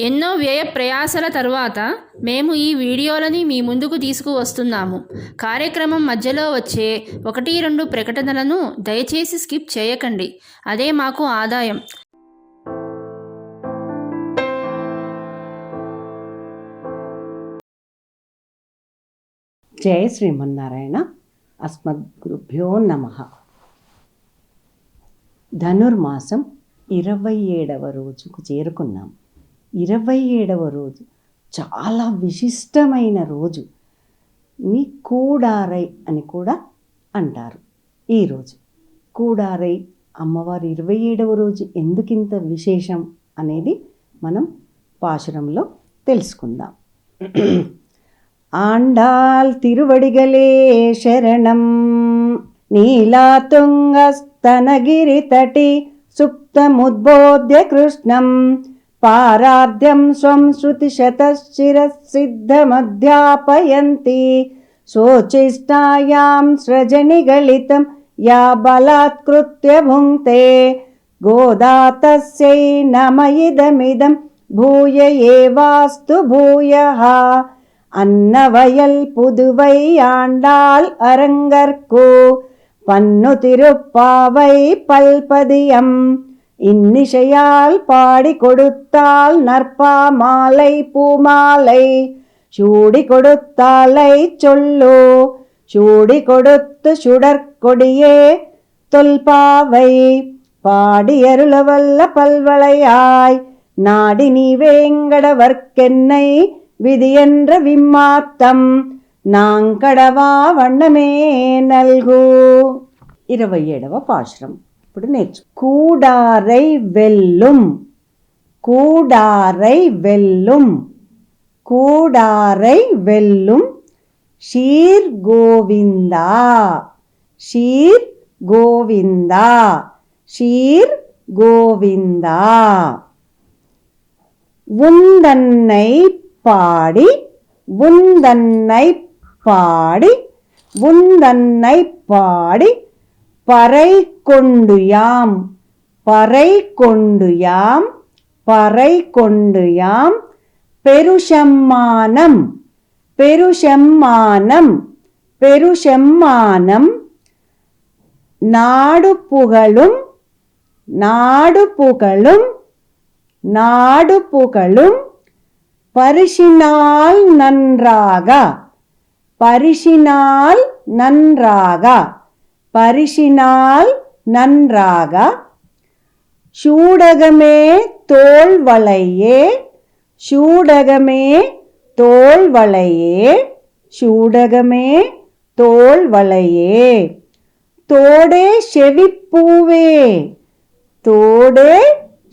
ఎన్నో వ్యయ ప్రయాసల తరువాత మేము ఈ వీడియోలని మీ ముందుకు తీసుకువస్తున్నాము. కార్యక్రమం మధ్యలో వచ్చే ఒకటి రెండు ప్రకటనలను దయచేసి స్కిప్ చేయకండి. అదే మాకు ఆదాయం. జయ శ్రీమన్నారాయణ. అస్మద్గురుభ్యో నమ. ధనుర్మాసం ఇరవై ఏడవ రోజుకు చేరుకున్నాం. ఇరవై ఏడవ రోజు. చాలా విశిష్టమైన రోజు. ని కూడారై అని కూడా అంటారు. ఈరోజు కూడారై అమ్మవారు ఇరవై ఏడవ రోజు ఎందుకింత విశేషం అనేది మనం పాశురంలో తెలుసుకుందాం. ఆండాల్ తిరువడిగలే శరణం. నీలాతుంగస్తనగిరి తటి సుప్తముద్బోధ్య కృష్ణం. पारार्ध्यं स्वं श्रुतिशतश्चिरः सिद्धमध्यापयन्ती सोचिष्टायां सृजनिगलितं या बलात्कृत्य भुङ्क्ते गोदातस्यै नम इदमिदं भूय एवास्तु भूयः। अन्नवयल्पुदु वैयाण्डाल् अरङ्गर्को। पन्नुतिरुप्पावै पल्पदियम्। இன்னிசையால் பாடி கொடுத்தால் நற்பா மாலை பூமாலை. சூடி கொடுத்தாலை சொல்லு சூடி கொடுத்து சுடற்கொடியே தொல்பாவை. பாடியருளவல்ல பல்வளையாய் நாடி நீ வேங்கடவர்க்கென்னை விதியென்ற விம்மாத்தம் நாங்கடவா வண்ணமே நல்கு. ఇరవై ఏడవ పాశ్రం ఇప్పుడు నేర్చు కూడారై వెల్లుం కూడారై వెల్లుం కూడారై వెల్లుం shear Govinda shear Govinda shear Govinda உந்தன்னை பாடி உந்தன்னை பாடி உந்தன்னை பாடி பறை கொண்டு யாம் பறை கொண்டு யாம் பறை கொண்டு யாம் பெருஷம்மானம் பெருஷம்மானம் பெருஷம்மானம் நாடு புகழும் நாடு புகழும் நாடு புகழும் பரிசினால் நன்றாக பரிசினால் நன்றாக. பரிசினால் நன்றாக சூடகமே தோல் வளையே சூடகமே தோல் வளையே சூடகமே தோல் வளையே தோடே செவிப்பூவே தோடே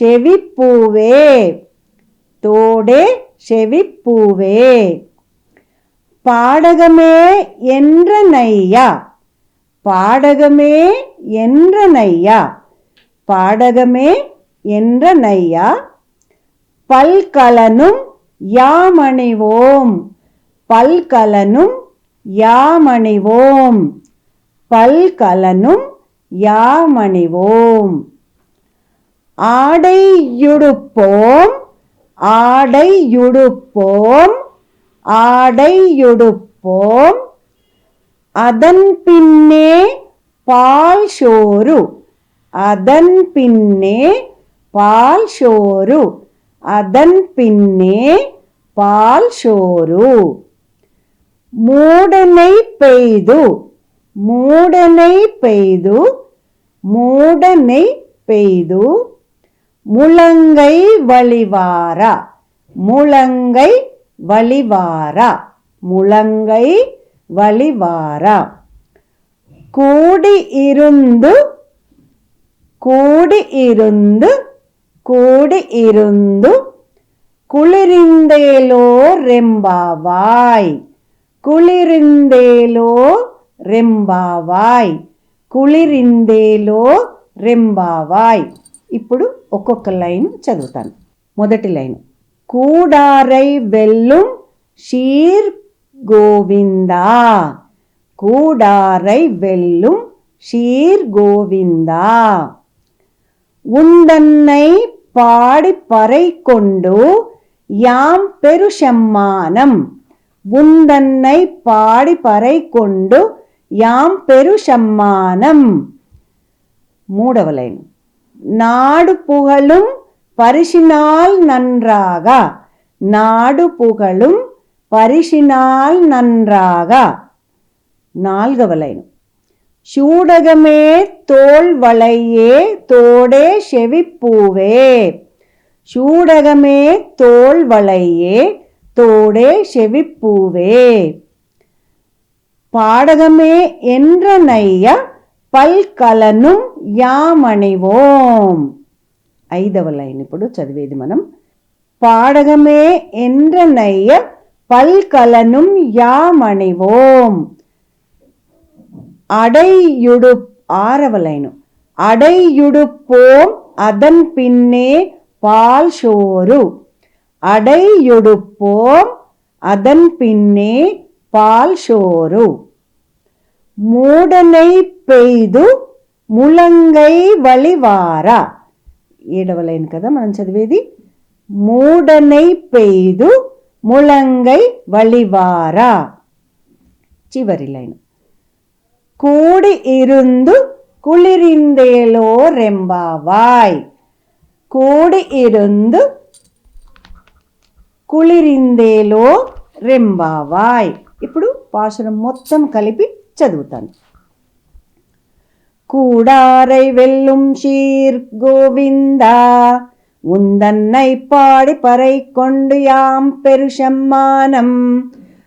செவிப்பூவே தோடே செவிப்பூவே. பாடகமே என்ற நையா பாடகமே என்ற நையா பாடகமே என்ற நையா பல்கலனும் யாமணிவோம். பல்கலனும் யாமணிவோம். பல்கலனும் யாமணிவோம். ஆடையுடுப்போம். ஆடையுடுப்போம். ஆடையுடுப்போம். அதன் பின்னே பால் ஷோரு அதன் பின்னே பால் ஷோரு அதன் பின்னே பால் ஷோரு மூடனை பெய்து மூடனை பெய்து மூடனை பெய்து. முழங்கை வழிவாரா? முழங்கை வழிவாரா? முழங்கை வழிவார கூடி இருந்து கூடி இருந்து கூடி இருந்து కుళిరిందేలో రెంబావాయ్ కుళిరిందేలో రెంబావాయ్ కుళిరిందేలో రెంబావాయ్ ఇప్పుడు ఒక్కొక్క లైన్ చదువుతాను మొదటి లైన్ కూడారై వెల్లుం షీర్ கோவிந்தா. கூடாரை வெல்லும் ஷீர் கோவிந்தா. உந்தன்னை பாடி பறை கொண்டு யாம் பெரு செம்மானம் உந்தன்னை பாடி பறை கொண்டு யாம் பெரு செம்மானம் நாடு புகழும் பரிசினால் நன்றாக? நாடு புகழும் పరిశినాల్ నన్రాగా నాలుగవ లైన్ చూడగమే తోల్ వళయ్యే తోడే చెవిప్పూవే చూడగమే తోల్ వళయ్యే తోడే చెవిప్పూవే பாடகமே என்ற நைய పల్కలను యామణివోం ఐదవ లైన్ ఇప్పుడు చదివేది మనం పాడగమే ఎండ్రనయ్య పల్కలను యామణివోం అడైయుడు ఆరవ లైను అడైయుడుపోం అదన్ పిన్నే పాల్ షోరు అడైయుడుపోం అదన్ పిన్నే పాల్ షోరు మూడనై పెయ్దు ములంగై వళివార ఏడవ లైన్ కదా మనం చదివేది మూడనై పెయ్దు ములంగై వళివార చివరి లైన్ కూడి ఇరుందు కుళిరిందేలో రెంబావాయ్ కూడి ఇరుందు కుళిరిందేలో రెంబావాయ్ ఇప్పుడు పాశురం మొత్తం కలిపి చదువుతాను கூடாரை வெல்லும் சீர் கோவிந்தா உந்தன்னை பாடி பறை கொண்டு யாம் பெருஷம்மானம்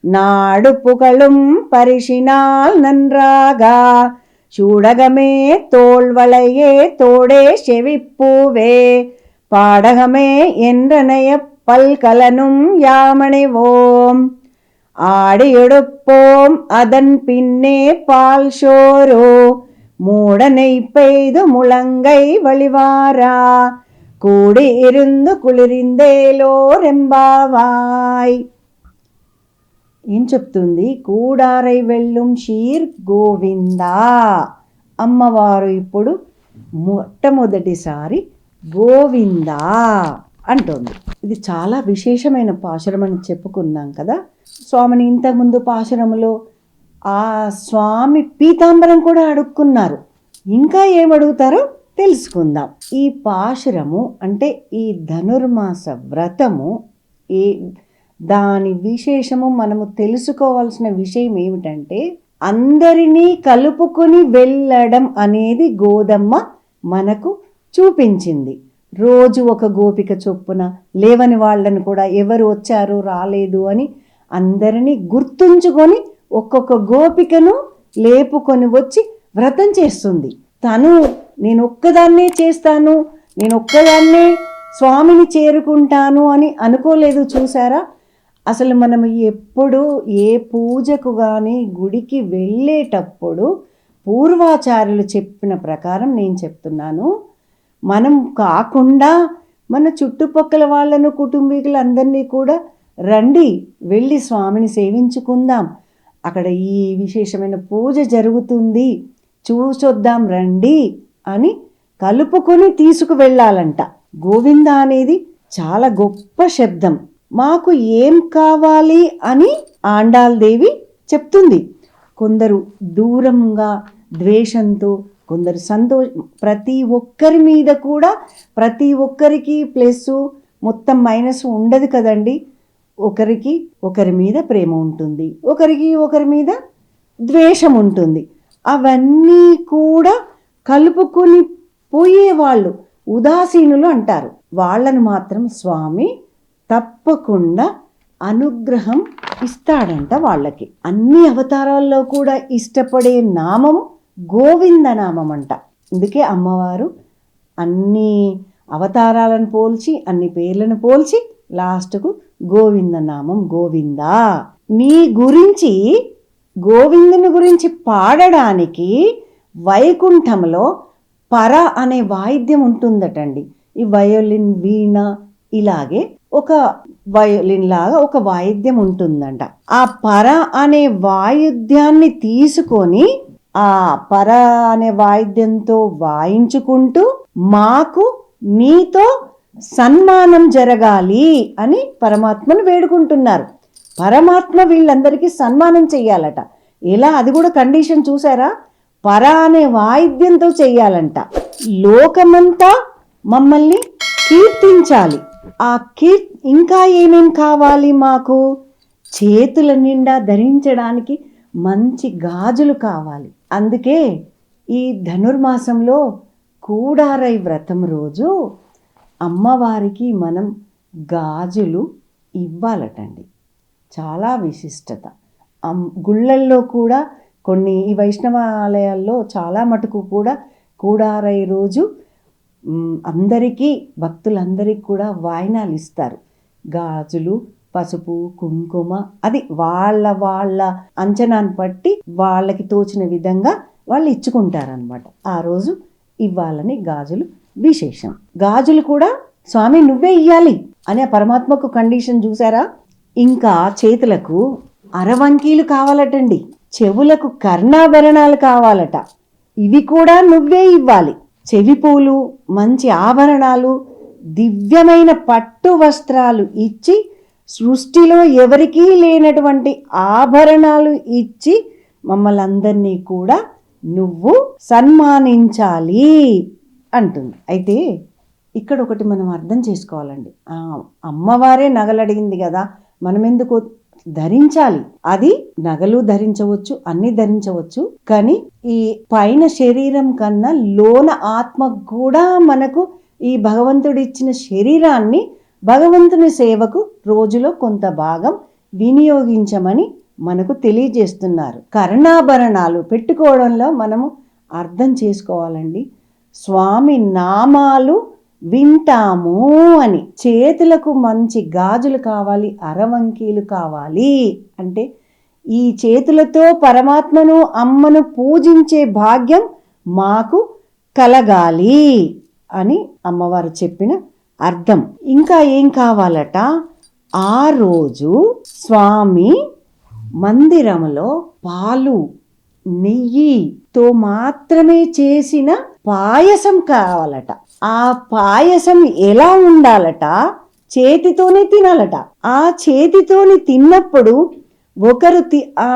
நாடு புகழும் பரிசினால் நன்றாகா. சூடகமே தோல்வளையே தோடே செவிப்பூவே. பாடகமே என்றனைய பல்கலனும் யாமணிவோம். ஆடியெடுப்போம் அதன் பின்னே பால் சோரோ மூடனை பெய்து முழங்கை வழிவாரா. கூடியிருந்து குளிரிந்தேலோரெம்பாவாய் ఏం చెప్తుంది కూడారై వెళ్ళుం షీర్ గోవిందా అమ్మవారు ఇప్పుడు మొట్టమొదటిసారి గోవిందా అంటోంది ఇది చాలా విశేషమైన పాశురం అని చెప్పుకున్నాం కదా స్వామిని ఇంతకుముందు పాశురములో ఆ స్వామి పీతాంబరం కూడా అడుక్కున్నారు ఇంకా ఏమడుగుతారో తెలుసుకుందాం. ఈ పాశురము అంటే ఈ ధనుర్మాస వ్రతము ఏ దాని విశేషము మనము తెలుసుకోవాల్సిన విషయం ఏమిటంటే అందరినీ కలుపుకొని వెళ్ళడం అనేది గోదమ్మ మనకు చూపించింది. రోజు ఒక గోపిక చొప్పున లేవని వాళ్ళని కూడా ఎవరు వచ్చారు రాలేదు అని అందరినీ గుర్తుంచుకొని ఒక్కొక్క గోపికను లేపుకొని వచ్చి వ్రతం చేస్తుంది. తను నేను ఒక్కదాన్నే చేస్తాను నేను ఒక్కదాన్నే స్వామిని చేరుకుంటాను అని అనుకోలేదు చూసారా? అసలు మనం ఎప్పుడు ఏ పూజకు కానీ గుడికి వెళ్ళేటప్పుడు పూర్వాచార్యులు చెప్పిన ప్రకారం నేను చెప్తున్నాను. మనం కాకుండా మన చుట్టుపక్కల వాళ్ళను కుటుంబీకులందరినీ కూడా రండి వెళ్ళి స్వామిని సేవించుకుందాం. అక్కడ ఈ విశేషమైన పూజ జరుగుతుంది. చూసొద్దాం రండి. అని కలుపుకొని తీసుకువెళ్ళాలంట. గోవింద అనేది చాలా గొప్ప శబ్దం. మాకు ఏం కావాలి అని ఆండాల్దేవి చెప్తుంది. కొందరు దూరంగా ద్వేషంతో కొందరు సంతోష ప్రతి ఒక్కరి మీద కూడా ప్రతి ఒక్కరికి ప్లస్ మొత్తం మైనస్ ఉండదు కదండి. ఒకరికి ఒకరి మీద ప్రేమ ఉంటుంది. ఒకరికి ఒకరి మీద ద్వేషం ఉంటుంది. అవన్నీ కూడా కలుపుకొని పోయేవాళ్ళు ఉదాసీనులు అంటారు. వాళ్ళను మాత్రం స్వామి తప్పకుండా అనుగ్రహం ఇస్తాడంట వాళ్ళకి. అన్ని అవతారాల్లో కూడా ఇష్టపడే నామం గోవింద నామం అంట అందుకే అమ్మవారు అన్ని అవతారాలను పోల్చి అన్ని పేర్లను పోల్చి లాస్ట్కు గోవింద నామం గోవిందా. నీ గురించి గోవిందుని గురించి పాడడానికి వైకుంఠంలో పర అనే వాయిద్యం ఉంటుందటండి. ఈ వయోలిన్ వీణ ఇలాగే ఒక వయోలిన్ లాగా ఒక వాయిద్యం ఉంటుందంట. ఆ పర అనే వాయిద్యాన్ని తీసుకొని ఆ పర అనే వాయిద్యంతో వాయించుకుంటూ మాకు నీతో సన్మానం జరగాలి అని పరమాత్మను వేడుకుంటున్నారు. పరమాత్మ వీళ్ళందరికీ సన్మానం చెయ్యాలట. ఎలా? అది కూడా కండిషన్ చూసారా? పర అనే వాయిద్యంతో చెయ్యాలంట. లోకమంతా మమ్మల్ని కీర్తించాలి. ఆ కీర్ ఇంకా ఏమేం కావాలి మాకు? చేతుల నిండా ధరించడానికి మంచి గాజులు కావాలి. అందుకే ఈ ధనుర్మాసంలో కూడారై వ్రతం రోజు అమ్మవారికి మనం గాజులు ఇవ్వాలటండి. చాలా విశిష్టత. అమ్- గుళ్ళల్లో కూడా కొన్ని ఈ వైష్ణవ ఆలయాల్లో చాలా మటుకు కూడా కూడారై రోజు అందరికీ భక్తులందరికీ కూడా వాయినాలు ఇస్తారు. గాజులు పసుపు కుంకుమ అది వాళ్ళ వాళ్ళ అంచనాన్ని బట్టి వాళ్ళకి తోచిన విధంగా వాళ్ళు ఇచ్చుకుంటారనమాట ఆ రోజు ఇవ్వాలని గాజులు విశేషం. గాజులు కూడా స్వామి నువ్వే ఇయ్యాలి అనే పరమాత్మకు కండిషన్ చూసారా? ఇంకా చేతులకు అరవంకీలు కావాలటండి. చెవులకు కర్ణాభరణాలు కావాలట. ఇవి కూడా నువ్వే ఇవ్వాలి. చెవి పూలు మంచి ఆభరణాలు దివ్యమైన పట్టు వస్త్రాలు ఇచ్చి సృష్టిలో ఎవరికీ లేనటువంటి ఆభరణాలు ఇచ్చి మమ్మల్ని అందరినీ కూడా నువ్వు సన్మానించాలి అంటుంది. అయితే ఇక్కడ ఒకటి మనం అర్థం చేసుకోవాలండి. అమ్మవారే నగలడిగింది కదా మనం ఎందుకు ధరించాలి. అది నగలు ధరించవచ్చు అన్ని ధరించవచ్చు. కానీ ఈ పైన శరీరం కన్నా లోన ఆత్మ కూడా మనకు ఈ భగవంతుడు ఇచ్చిన శరీరాన్ని భగవంతుని సేవకు రోజులో కొంత భాగం వినియోగించమని మనకు తెలియజేస్తున్నారు. కర్ణాభరణాలు పెట్టుకోవడంలో మనము అర్థం చేసుకోవాలండి. స్వామి నామాలు వింటాము అని. చేతులకు మంచి గాజులు కావాలి అరవంకీలు కావాలి అంటే ఈ చేతులతో పరమాత్మను అమ్మను పూజించే భాగ్యం మాకు కలగాలి అని అమ్మవారు చెప్పిన అర్థం. ఇంకా ఏం కావాలట? ఆ రోజు స్వామి మందిరంలో పాలు నెయ్యితో మాత్రమే చేసిన పాయసం కావాలట. ఆ పాయసం ఎలా ఉండాలట? చేతితోనే తినాలట. ఆ చేతితోని తిన్నప్పుడు ఒకరు తి ఆ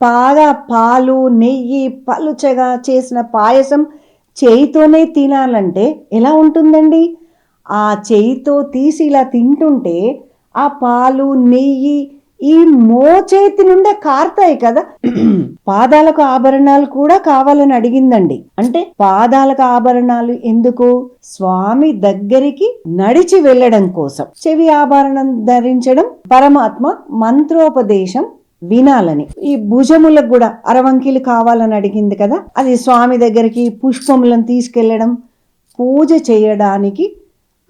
బాగా పాలు నెయ్యి పలుచగా చేసిన పాయసం చేయితోనే తినాలంటే ఎలా ఉంటుందండి? ఆ చేయితో తీసి ఇలా తింటుంటే ఆ పాలు నెయ్యి ఈ మోచేతి నుండే కారుతాయి కదా. పాదాలకు ఆభరణాలు కూడా కావాలని అడిగిందండి. అంటే పాదాలకు ఆభరణాలు ఎందుకు? స్వామి దగ్గరికి నడిచి వెళ్ళడం కోసం. చెవి ఆభరణం ధరించడం పరమాత్మ మంత్రోపదేశం వినాలని. ఈ భుజములకు కూడా అరవంకిలు కావాలని అడిగింది కదా. అది స్వామి దగ్గరికి పుష్పములను తీసుకెళ్ళడం పూజ చేయడానికి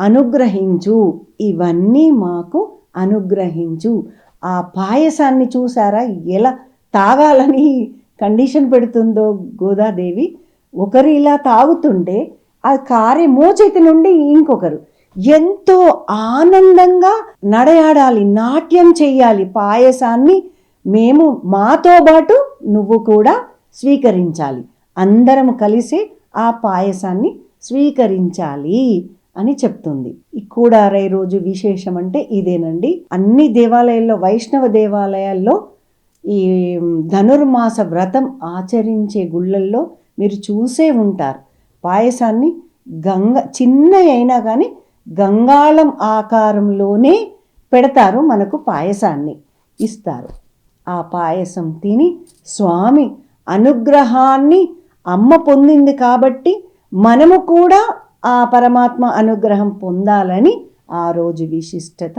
అనుగ్రహించు. ఇవన్నీ మాకు అనుగ్రహించు. ఆ పాయసాన్ని చూసారా? ఎలా తాగాలని కండిషన్ పెడుతుందో గోదాదేవి. ఒకరు ఇలా తాగుతుంటే ఆ కారే మోచేతి నుండి ఇంకొకరు. ఎంతో ఆనందంగా నడయాడాలి నాట్యం చేయాలి పాయసాన్ని. మేము మాతో పాటు నువ్వు కూడా స్వీకరించాలి. అందరం కలిసి ఆ పాయసాన్ని స్వీకరించాలి. అని చెప్తుంది. ఈ కూడారై రోజు విశేషం అంటే ఇదేనండి. అన్ని దేవాలయాల్లో వైష్ణవ దేవాలయాల్లో ఈ ధనుర్మాస వ్రతం ఆచరించే గుళ్ళల్లో మీరు చూసే ఉంటారు. పాయసాన్ని గంగ చిన్న అయినా కానీ గంగాళం ఆకారంలోనే పెడతారు మనకు పాయసాన్ని ఇస్తారు. ఆ పాయసం తిని స్వామి అనుగ్రహాన్ని అమ్మ పొందింది కాబట్టి మనము కూడా ఆ పరమాత్మ అనుగ్రహం పొందాలని ఆ రోజు విశిష్టత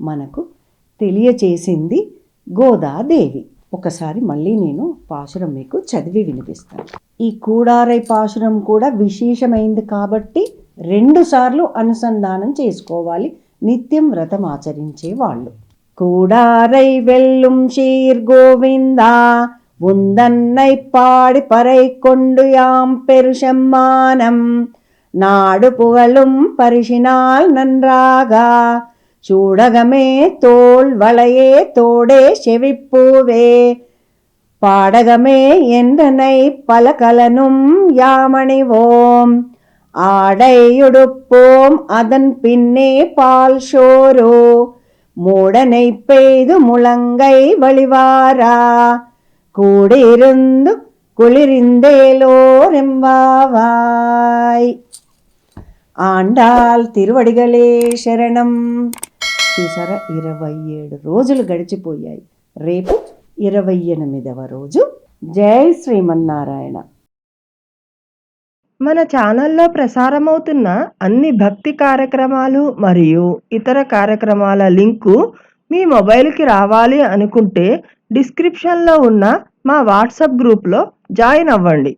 మనకు తెలియచేసింది గోదాదేవి ఒకసారి మళ్ళీ నేను పాశురం మీకు చదివి వినిపిస్తాను ఈ కూడారై పాశురం కూడా విశేషమైంది కాబట్టి రెండు సార్లు అనుసంధానం చేసుకోవాలి నిత్యం వ్రతం ఆచరించే వాళ్ళు கூடாரை வெல்லும் சீர் கோவிந்தா உந்தன்னை பாடி பறை கொண்டு யாம் பெருசம்மானம் நாடு புகழும் பரிசினால் நன்றாகா? சூடகமே தோல் வளையே தோடே செவிப்பூவே. பாடகமே என்றனை பல கலனும் யாமணிவோம். ஆடையுடுப்போம் அதன் பின்னே பால் ஷோரோ மூடனை பெய்து முழங்கை வழிவாரா? கூடிருந்து குளிரிந்தேலோரெம்பாவாய் ఆండాల్ తిరువడిగలే శరణం. చూసారా? ఇరవై ఏడు రోజులు గడిచిపోయాయి. రేపు ఇరవై ఎనిమిదవ రోజు. జై శ్రీమన్నారాయణ. మన ఛానల్లో ప్రసారమవుతున్న అన్ని భక్తి కార్యక్రమాలు మరియు ఇతర కార్యక్రమాల లింకు మీ మొబైల్కి రావాలి అనుకుంటే డిస్క్రిప్షన్లో ఉన్న మా వాట్సాప్ గ్రూప్లో జాయిన్ అవ్వండి.